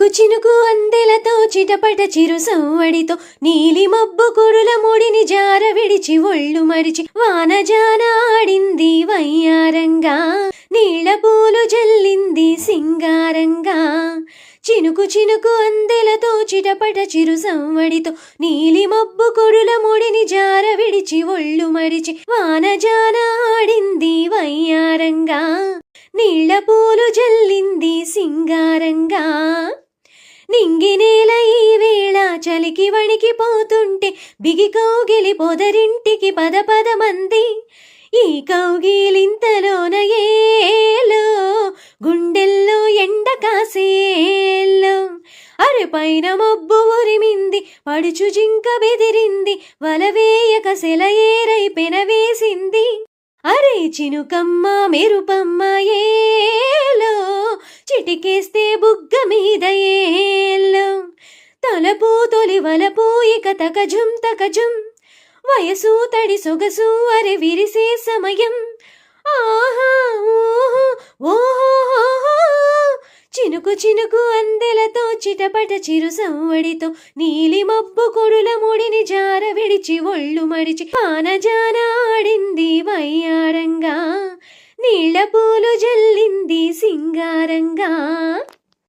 చినుకు చినుకు అందెలతో చిటపట చిరు సవ్వడితో నీలి మబ్బు కురుల ముడిని జార విడిచి ఒళ్ళు మడిచి వానజాన ఆడింది వయ్యారంగా నీళ్ళ పూలు జల్లింది సింగారంగా. చినుకు చినుకు అందెలతో చిటపట చిరు సవ్వడితో నీలి మబ్బు కురుల ముడిని జార విడిచి ఒళ్ళు మడిచి వానజాన ఆడింది వయ్యారంగా. నీళ్ళ పూలు జల్లింది నింగి నేల ఈ వేళ చలికి వణికిపోతుంటే బిగి కౌగిలి పొదరింటికి పద పద మంది. ఈ కౌగిలింతలోన ఏలో గుండెల్లో ఎండ కాసేలో. అరే పైన మబ్బు ఉరిమింది పడుచు జింక బెదిరింది వలవేయక సెలయేరై పెనవేసింది అరే చినుకమ్మ మెరుపమ్మ ఏ చిటికేస్తే బుగ్గ మీద తలపు తొలి వలపు ఇక తకజుం తకజుం. వయసు తడి సొగసు అరే విరిసే సమయం. ఆహా ఓహో ఓహో చినుకు చినుకు అందెలతో చిటపట చిరు సవ్వడితో నీలి మబ్బు కొడుల ముడిని జార విడిచి ఒళ్ళు మడిచి పానజాన ఆడింది వయ్యారంగా. నీళ్ళ పూలు జల్లింది సింగారంగా.